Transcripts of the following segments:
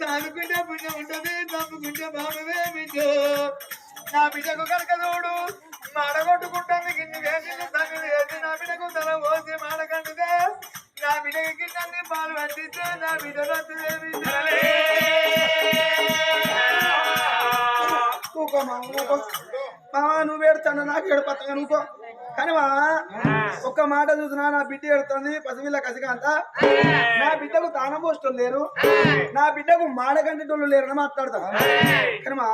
సాగుకుంటే పుణ్యం ఉంటుంది తప్పుకుంటే బాబవే బిడ్డు నా బిడ్డకు కనుక చూడు మాడగొట్టుకుంటాను గిన్ని వేసి తగ్గు వేసి నా బిడ్డకు తల పోసి మాడకండుగా నా బిడ్డకి గిన్నె పాలు అందిస్తే నా బిడ్డ రద్దులే ఊకో మామ నువ్వు ఏడుతాను నాకు ఏడు పత్తగా నువ్వు కానీ మా ఒక్క మాట చూసినా నా బిడ్డ ఏడుతుంది పసిపిల్ల కసికాంత నా బిడ్డకు తానం పోస్టోళ్ళు లేరు. నా బిడ్డకు మాడగంటోళ్ళు లేరు అని మాట్లాడతా. కానీ మా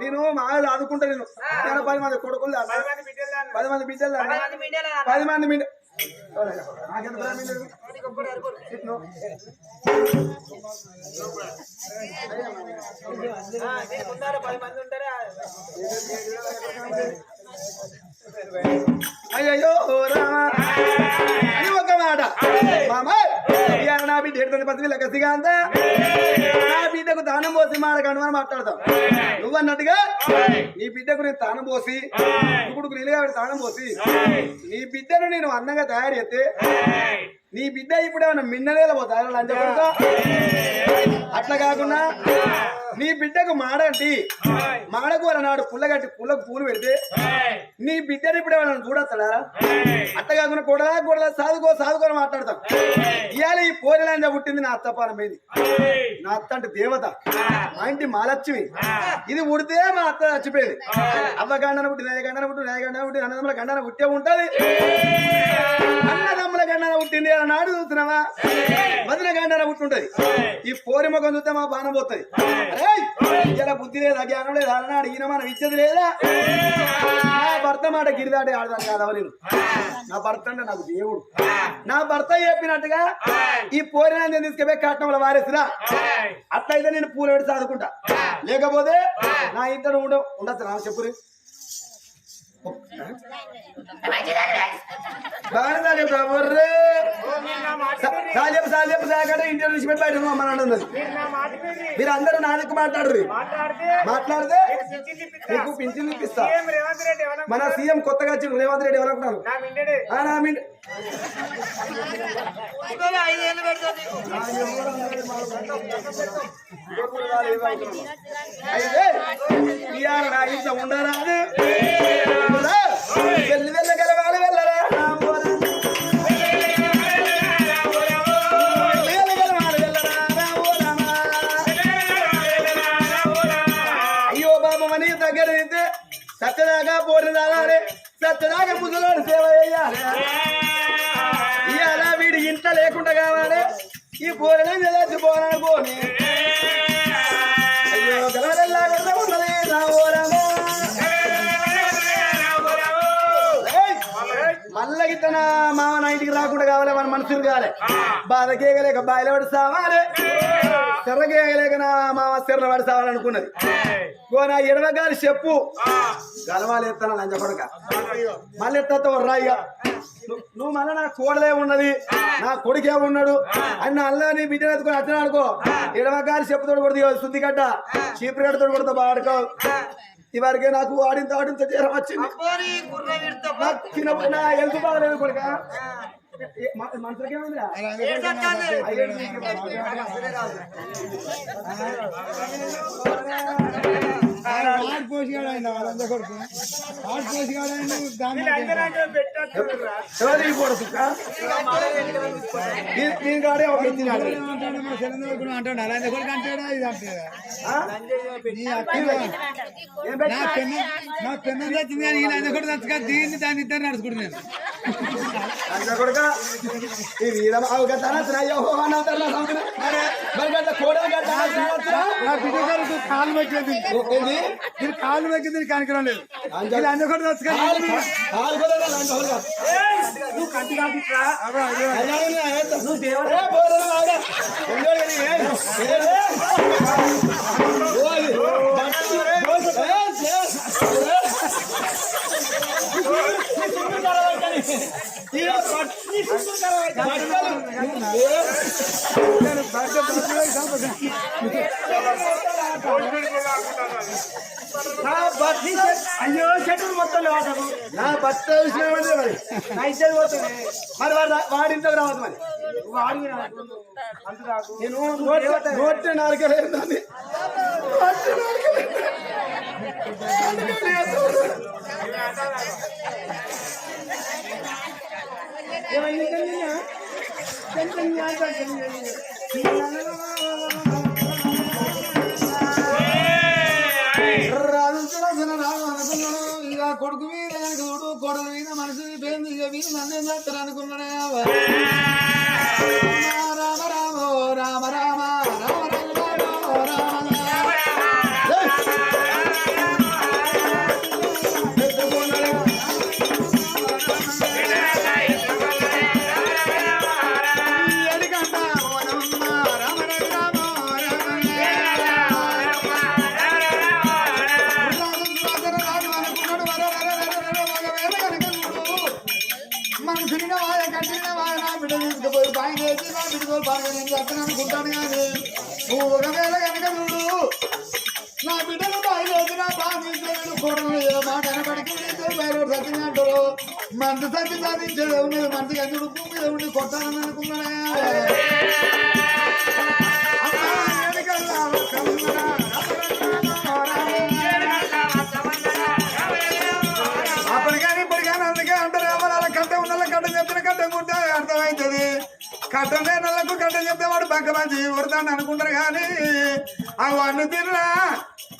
నేను మా చదువుకుంటా నేను. పది మంది కొడుకులు. పది మంది బిడ్డలు. పది మంది బిడ్డ నాకెంత భయం లేదు. ఇట్ను. అయ్యయ్యో రామా. అని ఒక మాట. మామ ఇవాళ నా బిడ్డ ఎడుతుంది పసిపిల్ల కసికాంత నా బిడ్డకు దానం పోసి మాడకండు అని మాట్లాడతాం నువ్వు అన్నట్టుగా నీ బిడ్డకు నేను తానం పోసి ఇప్పుడు నీళ్ళు కాబట్టి తానం పోసి నీ బిడ్డను నేను అందంగా తయారు చేస్తే నీ బిడ్డ ఇప్పుడు ఏమైనా మిన్ననేల పోతా లంచ అట్లా కాకుండా నీ బిడ్డకు మాడంటి మాడకూర నాడు పుల్లగట్టి పుల్లకు పూలు పెడితే నీ బిడ్డని ఇప్పుడు ఏమైనా చూడొస్తాడా? అట్లా కాకుండా కూడా కూడా సాదుకో సాదుకో అని మాట్లాడతాం. ఇవాళ ఈ పోరిలాంజ పుట్టింది నా అత్త పానం మీద. నా అత్త అంటే దేవత. మా ఇంటి మాలక్ష్మి ఇది ఉడితే మా అత్త చచ్చిపోయేది. అవ్వ గండన పుట్టి నాయ గండన పుట్టి నాయ గండన పుట్టి అన్నదమ్ముల గండన పుట్టే ఉంటది. అన్నదమ్ముల గండన పుట్టింది నాడు చూస్తున్నావా? వదిన గండన పుట్టుంటది. ఈ పోరి ముఖం చూస్తే మా బాణం పోతుంది. ఇలా బుద్ధి లేదా జ్ఞానం లేదా అన్నాడు అడిగిన మనం ఇచ్చేది లేదా? నా భర్త మాట గిరిదాటి ఆడదాను కాదవ నేను నా భర్త అంటే నాకు దేవుడు. నా భర్త చెప్పినట్టుగా ఈ పోరిన తీసుకుపోయి కట్నంలో వారేసిరా? అట్లయితే నేను పూలు పెట్టి చదువుకుంటా లేకపోతే నా ఇంట్లో ఉండ ఉండొచ్చు నా చెప్పు ఒక్క చెప్తా బొర్రే సాలేపు సాలేపు సాగడే ఇంటి నుంచి పెట్టి బయట అమ్మ అన్నది మీరు అందరూ నాన్నకు మాట్లాడరు. మాట్లాడితే మీకు పింఛన్ ఇప్పిస్తా. మన సీఎం కొత్తగా వచ్చిన రేవంత్ రెడ్డి ఎవరనుకున్నారు ఆ, అయితే ఇవాళ వెళ్ళి వెళ్ళగలవాలి వెళ్ళరా వెళ్ళరా రామో రామా. అయ్యో దగ్గర అయితే సత్యదాకా పోటీ సత్యదాకా ముసలాడు సేవ చేయాలి ఇవాళ వీడి ఇంట్లో లేకుండా కావాలి ఈ పోరనే చచ్చిపోనాడు గిట్టన మామ నా ఇంటికి రాకుండా కావాలి? మన మనుషులు కావాలి బాధకేయగలేక బాయిల పడి సావాలి తెర్రకేయగలేక నా మామ తెర్ర పడి సావాలనుకున్నది గో నా ఎడమ గారి చెప్పు. గలవాలి ఎత్తాను లంచ కొడక? మళ్ళీ రాయిగా నువ్వు మళ్ళీ నా కోడలే ఉన్నది. నా కొడుకే ఉన్నాడు. అని నా అల్లా నీ బిడ్డను ఎత్తుకొని అట్లా అనుకో ఎడమ గారి చెప్పుతోడు కొడుతుంది శుద్ధి గడ్డ చీపురేటతో కొడుతా బాడుకో. ఇవరికే నాకు ఆడింత ఆడింత జ్వరం వచ్చింది. పోరి గుర్ర విడతా నాకు తిన నా హెల్త్ బాగలేదు కొడుక మనసులకేమైందిరా అయ్యేడు ఎవరు కొడుకు దీని కాడే ఒక ఇచ్చినాడు అంటాడు మా చిరంజీవి కూడా అంటాడు అలా కొడుకు అంటాడా ఇది అంటాడా? నీ? పెన్న నా పెన్న తెచ్చింది కానీ ఆయన కూడా తెచ్చగా దీన్ని దాన్ని ఇద్దరు నడుచుకుంటున్నాను. కొడుక ఈ వీరం అవగతాన శ్రయ్యో అన్నతన సంతున అరే బల్గత కోడలు గట్ట నా బిడ్డ గారు కాలు మెక్కింది ఏంది దీని కాలు మెక్కింది దీనికి కనికరం లేదు ఇలా అన్న కూడా తెచ్చుగా ఆలు కూడా లాంటి హోల్గా నువ్వు కంటి కాటిట్రా నువ్వు దేవుడే పోరను ఆగా బట్టి అయ్యో చెట్టు మొత్తం లేవటకు నా భర్త విషయం మరి నా ఇద్దరు పోతుంది మరి వాడు వాడి ఇంట్లోకి రావద్దు మరి వాడి అంత నేను నోట్- నాలుగలేదు దాన్ని నాలుగలేదు. ఏమైంది కన్యా? కన్యా, కన్యా, కొడుకు మీద చూడు కొడుకు మీద మనసు పేరు నన్ను చేస్తారు అనుకున్నాడే పోతాను అర్థమవుతుంది కట్ట నల్లకు కట్ట చెప్తే వాడు పక్క మంచి ఊరుతాను అనుకుంటారు కానీ అవి వాళ్ళు తిన్నా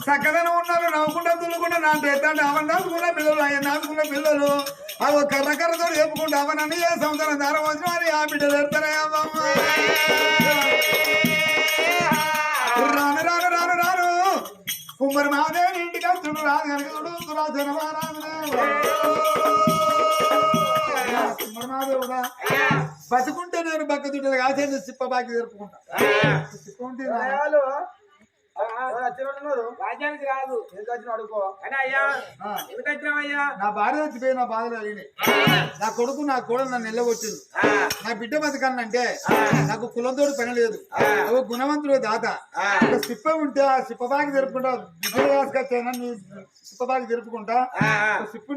చక్కదనం ఉన్నారు నవ్వుకుంటా తుల్లుకుంటా నా తెత్తంటే అవన్నీ నవ్వుకున్న పిల్లలు ఆయన నవ్వుకున్న పిల్లలు. అవి కర్ర కర్రతో చెప్పుకుంటా అవనని ఏ సంవత్సరం దారం వచ్చిన వారి ఆ బిడ్డలు ఎడతారే రాను రాను రాను రాను. కుమ్మరి మహాదేవి ఇంటికి వస్తుడు రాదు కనుక చూడు కుమ్మరి మహాదేవుడా. బతుకుంటే నేను బక్క దుడ్డలు కాసేది సిప్ప బాకి జరుపుకుంటా. సిప్ప ఉంటే రాజ్యానికి రాదు. అయ్యా నా భార్య చచ్చిపోయి నా బాధలు అయినాయి నా కొడుకు నా కూడా నన్ను నిల్లగొట్టింది నా బిడ్డ బతకన్నంటే నాకు కులంతో పని లేదు. ఒక గుణవంతుడు దాత. ఒక సిప్ప ఉంటే ఆ సిప్పబాకి జరుపుకుంటా బిడ్డలు సిప్పబాకి జరుపుకుంటా. సిప్పు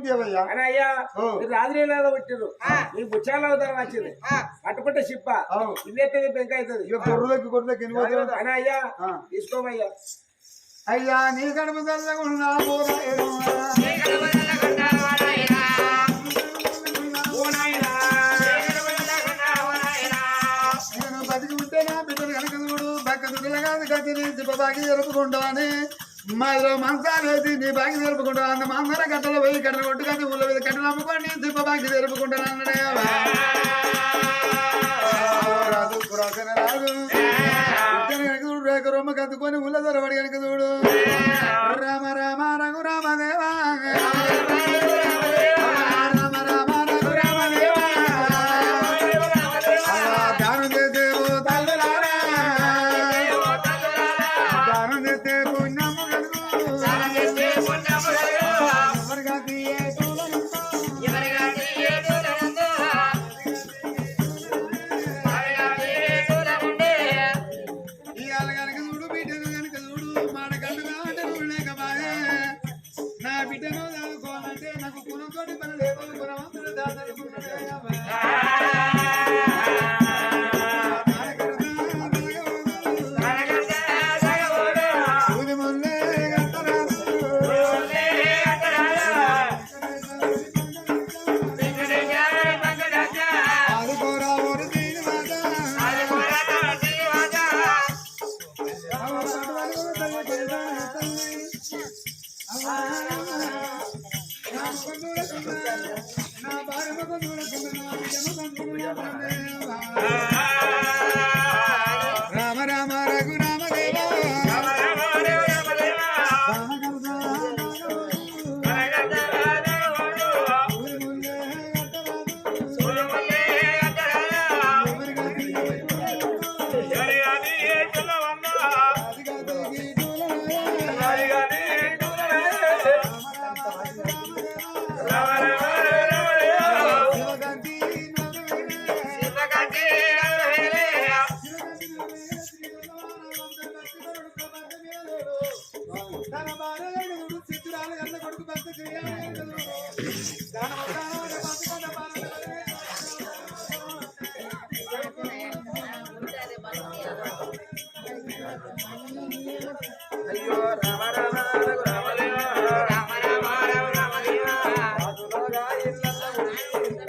అని అయ్యా రాజులేలాగా వచ్చిండ్రు నీ బుచ్చాల అవతారం వచ్చింది. పెంక అవుతుంది. ఇక గొర్రెలకి గొర్రెలకి ఎన్ని అయ్యా. తీసుకోమయ్యా. అయ్యా నీ కడుపు చల్లకుండా నేను బతికి ఉంటే నా బిడ్డలు కనుక చూడు బక్క దుడ్డలు కాదు కత్తిని సిప్పబాకి జరుపుకుంటా అని మాలో మంచాలు వేసి నీ బాకి జరుపుకుంటా అన్న మందర గట్టలు పోయి కట్టలు కొట్టుకొని ఊళ్ళో మీద కట్టలు అమ్ముకొని సిప్పబాకి జరుపుకుంటాను అన్నడే పని కత్తుకొని నా నాకు కులంతోటి పని లేదు కులవంతుడు దాదాపు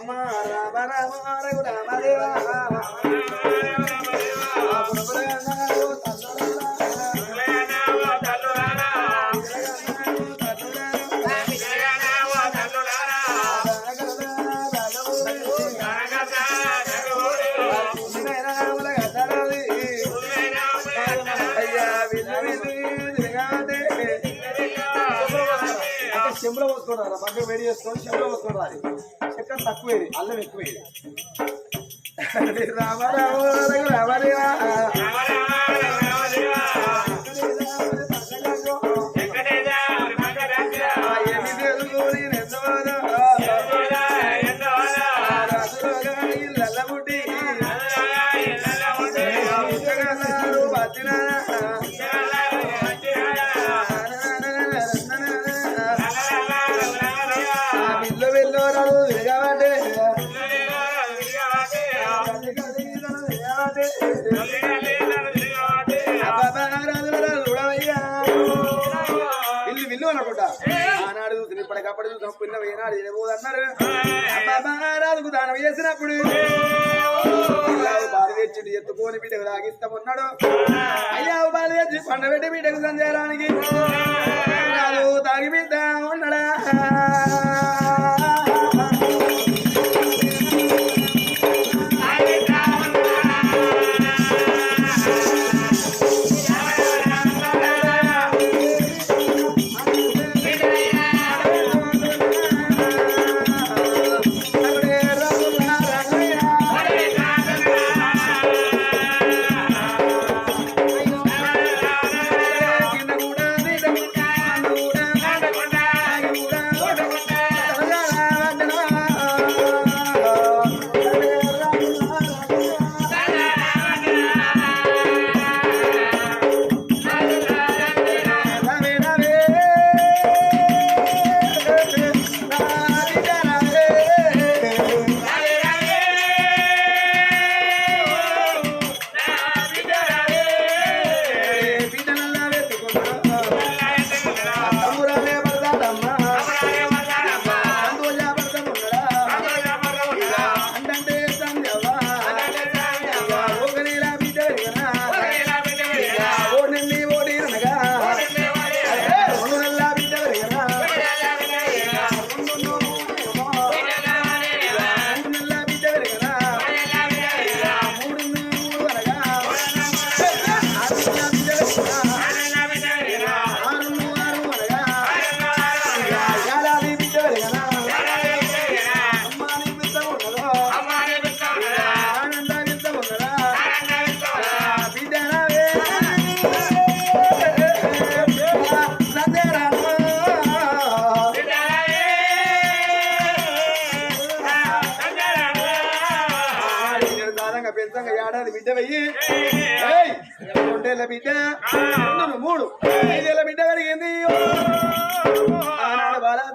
అమ్మ రామ రామ రఘు దేవా చెంబులో పోసుకోవాలి మగ్గ వేడి చేసుకొని చెంబులో పోసుకోవాలి చక్కెర తక్కువ వేడి అల్లం ఎక్కువ వేడి. రామ రామ రఘు రామ అనుకుంటా ఆనాడు చూసి ఇప్పటికప్పుడు చూసాం పిల్ల ఏనాడు తినబోదు అన్నారు అబ్బాబారాజుకు దానం చేసినప్పుడు. పిల్లాడు బాలి తెచ్చి ఎత్తుకొని బిడ్డకు తాగిస్తామన్నాడు అయ్యా బాలి తెచ్చి పండబెట్టి బిడ్డకు సందేరానికి తాగి బిడ్డ ఉన్నాడా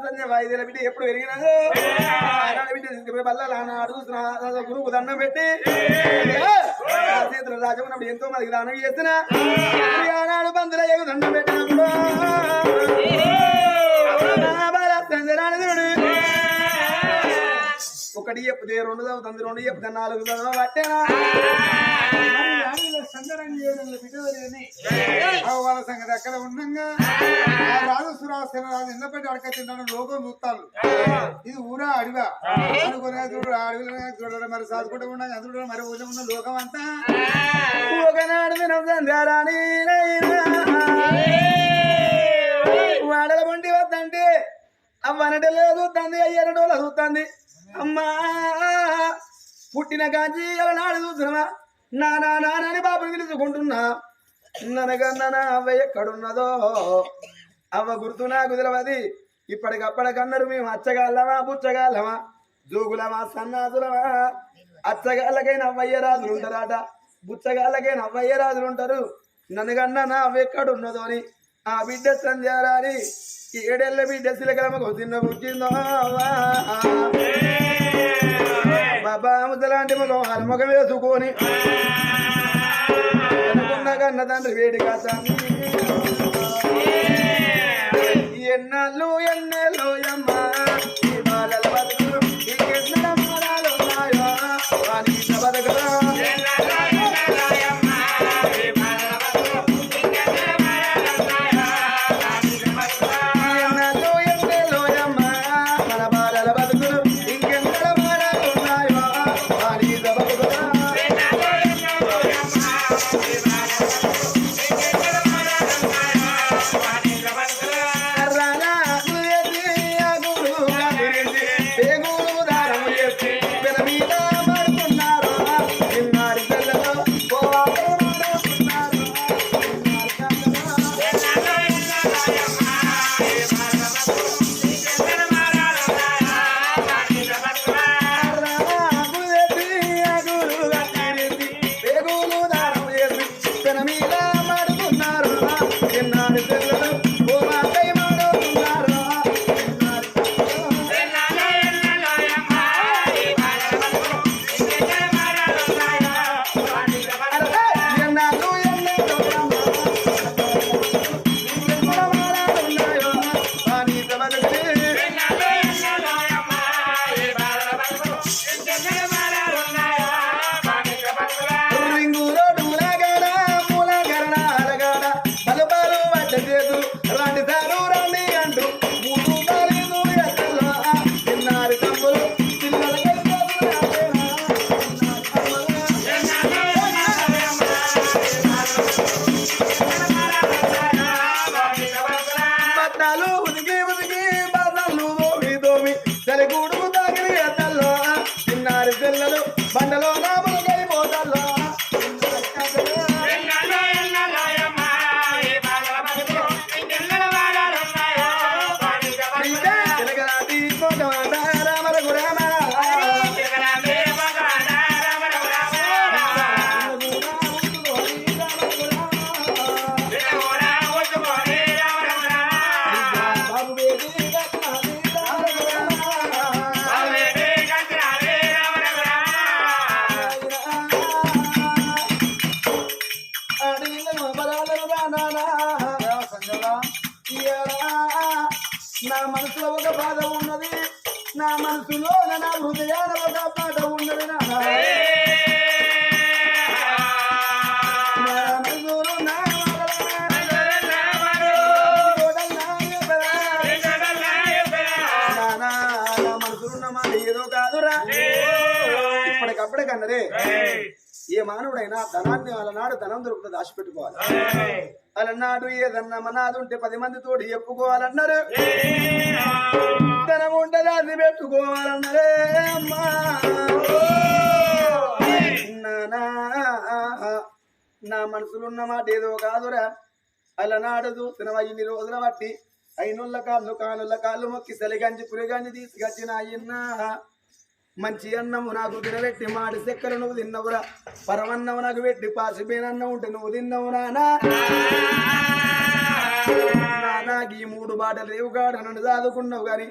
ఆనాడు బాలాసంజ బిడ్డ ఎప్పుడు పెరిగినాడు బిడ్డ తీసుకుపోయి బల్లాలు గురువు దండం పెట్టి. చేతులు రాజమున్నప్పుడు ఎంతో మందికి దానం చేసిన. ఆనాడు బంధుల ఎగు దండం పెట్టినప్పుడు ఒకటి చెప్తే రెండు చదువుతుంది రెండు చెప్తే నాలుగు చదవ పట్టేనా? సందరం చేయడం బిడ్డని వాళ్ళ సంగతి అక్కడ ఉండంగా. రాజు సురాసన రాజు ఎన్నపట్టి అడక తిన్నాడు లోకం చూస్తాను ఇది ఊరా అడివా. అనుకునే చూడు అడవిలో చూడడం మరి సాదుకుంటూ ఉండగా అందులో మరి ఊళ్ళో ఉన్న లోకం అంతా. ఒకనాడు వినోదాని వాడల వంటి వద్దంటే అవ్వనట లేదు చూస్తుంది అయ్యనటోళ్ళ చూస్తుంది అమ్మా పుట్టిన కాంచి నాడు చూసినవా? నానా నానని బాబుని పిలుచుకుంటున్నా. ననగన్న నా అవ్వ ఎక్కడున్నదో? అవ్వ గుర్తు నాకు తెలియదు ఇప్పటికప్పటికన్నారు మేము అచ్చగాళ్ళమా బుచ్చగాళ్ళమా? జోగులమా సన్నాసులమా? అచ్చగాళ్ళకైనా అవ్వయ్య రాజులు ఉంటారట. బుచ్చగాళ్ళకైన అవ్వయ్య రాజులు ఉంటారు. నన్నగన్న నా అవ్వ ఎక్కడున్నదో అని. ఆ బిడ్డ సంధ్యారాని ఏడేళ్ళ బిడ్డ సిలకలమకు చిన్న పుట్టిందో? ముసలాంటి ముఖం హనుముఖం వేసుకొని. అనుకున్న కన్న తండ్రి వేడి కాతాన్ని ఎన్నాళ్ళు ఎన్నెల్లో అమ్మ నా మనసులో ఒక బాధ ఉన్నది. నా మనసులో నా హృదయాన ఒక బాధ ఉన్నది నా మానవుడైనా ధనాన్ని అలనాడు ధనం దొరుకుతుంది ఆశ పెట్టుకోవాలి అలనాడు ఏదన్నా మనాది ఉంటే పది మంది తోటి చెప్పుకోవాలన్నారు. ధనం ఉంటే అది పెట్టుకోవాలన్నారే అమ్మా. నా మనసులో ఉన్న మాట ఏదో కాదురా. అలనాడు చూసిన ఇన్ని రోజుల బట్టి అయినుళ్ళ కాళ్ళు కానుళ్ళ కాళ్ళు మొక్కి సలిగంజి పురిగంజి తీసుకొచ్చిన అయ్యన్నా. మంచి అన్నము నాకు తినబెట్టి మాడి చెక్కలు నువ్వు తిన్నవురా. పరమన్నము నాకు పెట్టి పాసిపోయినన్నం ఉంటే నువ్వు తిన్నవు నానా. నానా ఈ మూడు బాటలు రేవు కాడ నన్ను చదువుకున్నావు కానీ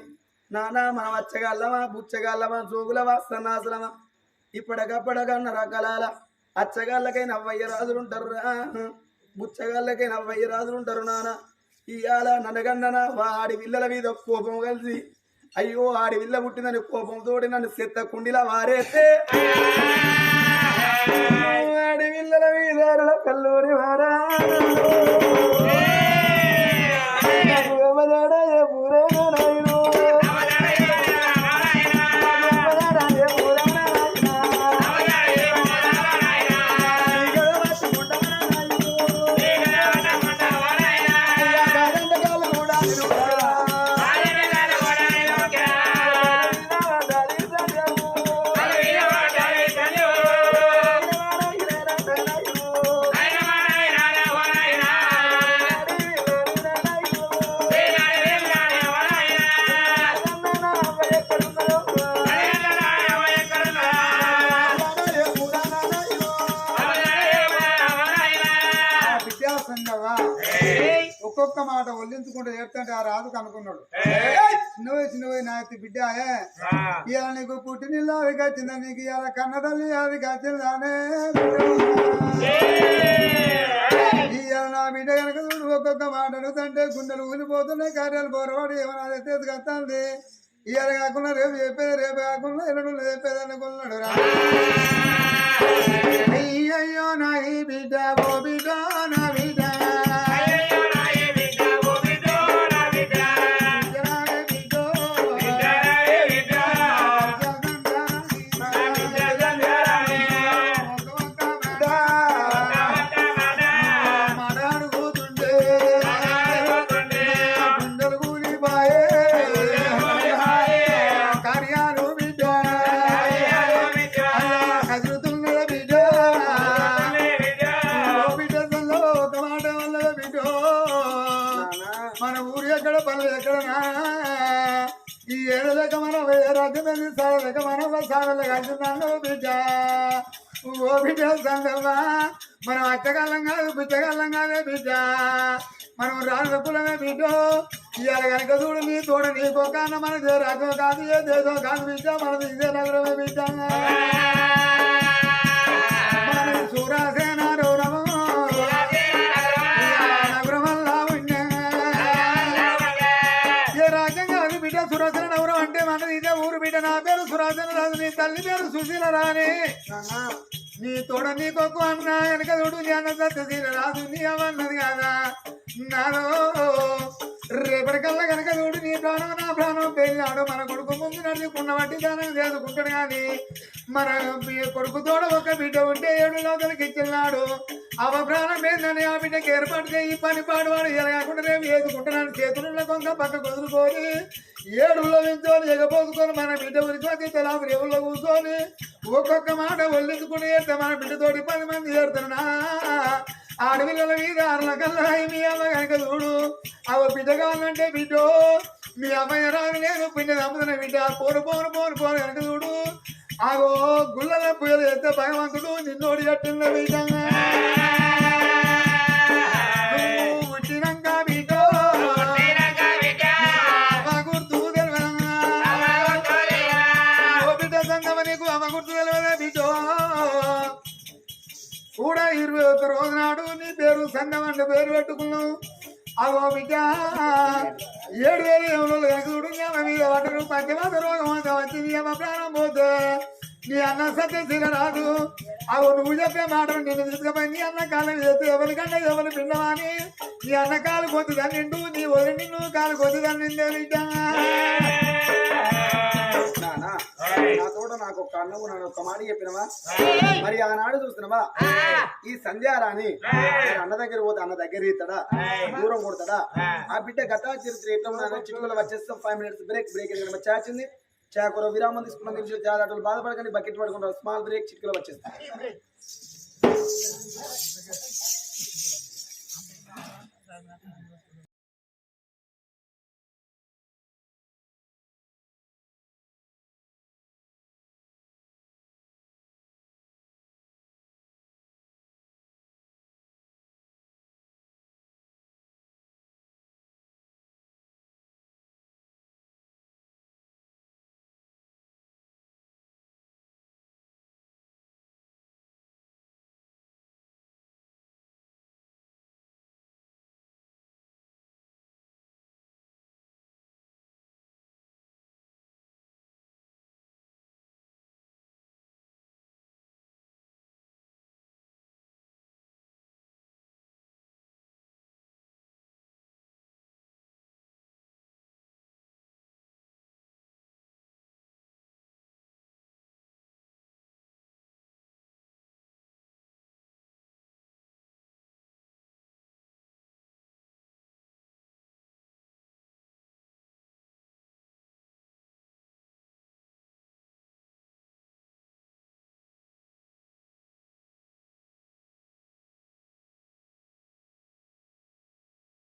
నానా మనం అచ్చగాళ్ళమా బుచ్చగలమా జోగులమా సన్నాసులమా. ఇప్పటికప్పటికన్న రకాల అచ్చగాళ్ళకై అవ్వయ్య రాజులు ఉంటారు రా. బుచ్చగాళ్ళకై నవ్వయ్య రాజులు ఉంటారు నాన్న ఇవాళ నన్నగన్నన వాడి పిల్లల మీద కోపం కలిసి అయ్యో ఆడి విల్ల పుట్టిందని కోపంతోటి నన్ను చెత్త కుండిలా వారేస్తే. ఆడి విల్లల మీద కల్లూరి వారా. చిన్నవే చిన్నవే నా యొక్క బిడ్డ ఇవాళ నీకు పుట్టినిల్లు అది కచ్చిందా నీకు ఇవాళ కన్న తల్లి అది కచ్చిందానే ఇవాళ నా బిడ్డ కనుక చూడు ఒక్కొక్క మాట అడుగుతుంటే గుండెలు ఊలిపోతున్నాయి కార్యాలు పోరవాడు ఏమైనా తెచ్చేది కత్తాంది. ఇవాళ కాకుండా రేపు చెప్పేది రేపు కాకుండా ఎల్లుండి చెప్పేది అనుకున్నాడు రా. అయ్యయ్యో నా బిడ్డ ఓ బిడ్డ నా రాజ్యం మీద సార లెక్క మనం సారలు కలిసినాను బిడ్డ. ఓ బిడ్డ సందర్భా. మనం అచ్చగల్లం కాదు పిచ్చగల్లం కాదే బిడ్డ. మనం రాజు కులమే బిడ్డ. ఇవాళ కనుక చూడు నీ తోడు నీ ఒక అన్న మనది ఏ కాదు ఏ దేశం కాదు బిడ్డ. మనది ఇదే నగరమే బిడ్డ. మన సూరాసేన తల్లి పేరు సుశీల రాణి. నీ తోడ నీ కొక్కు అన్న వెనక చూడు నీ అన్న సత్యశీల రాజు నీ అవన్నది కాదా? నాదో రేపటికల్లా కనుక చూడు నీ ప్రాణం నా ప్రాణం పెళ్ళాడు మన కొడుకు ముందు నడుచుకున్న వడ్డీ దానం చేసుకుంటాడు కానీ మన కొడుకు తోడ ఒక బిడ్డ ఉంటే ఏడు లోకలకి ఇచ్చిన్నాడు అవ ప్రాణం ఏందని ఆ బిడ్డకి ఏర్పాటు చేయి పని పాడువాడు ఇలా కాకుండా రేపు ఏదుకుంటున్నాను చేతులున్న కొంత పక్క కుదురుకొని ఏడులో వింటోని ఎగపోసుకొని మన బిడ్డ గురించి వచ్చి తెలాపు రేవుల్లో కూర్చొని ఒక్కొక్క మాట ఒళ్ళించుకుని ఏడితే మన బిడ్డతోటి పది మంది ఏడుతున్నా ఆడపిల్లల మీద అరల కల్లా మీ అమ్మ కనుక చూడు అవ బిడ్డ కావాలంటే బిడ్డ మీ అమ్మాయి రాని నేను పిండి నమ్ముతున్న బిడ్డ పోను పోను పోను పోను కనుక చూడు ఆగో గుళ్ళల పూజలు చేస్తే భగవంతుడు నిన్నోడి కట్టిన బిడ్డ ఇరవై ఒక్క రోజు నాడు నీ పేరు సంగం పేరు పెట్టుకున్నావు అగో బిడ్డ ఏడు వేల ఎవరు ఎగుడు మీద పట్టరు పంచమాత రోగం అంతా వచ్చి నీ అమ్మ ప్రాణం పోతే నీ అన్న సత్యశీల రాదు. అవు నువ్వు చెప్పే మాట నిన్ను తీసుకుపోయి నీ అన్న కాలం చేస్తూ ఎవరికన్నా ఎవరు పిండమని నీ అన్న కాలు కొద్దిదాన్ని నిండు నీ వదిలి నిన్ను కాలు కొద్దిదాన్ని నిందే బిడ్డ. నానా? నా తోట నాకు ఒక అన్నవు నన్ను ఒక మాట చెప్పినవా? మరి ఆనాడు చూస్తున్నావా? ఈ సంధ్యారాణి అన్న దగ్గర పోతే అన్న దగ్గర ఇస్తాడా దూరం కొడతాడా? ఆ. బిడ్డ గత చరిత్ర ఎట్లా చిట్టుకులు వచ్చేస్తాం ఫైవ్ మినిట్స్ బ్రేక్ బ్రేక్ చాచింది చాకూర విరామం తీసుకున్నాం మీరు చాలా అటు బాధపడకండి బకెట్ పడుకుంటారు స్మాల్ బ్రేక్ చిట్టుకులు వచ్చేస్తాం.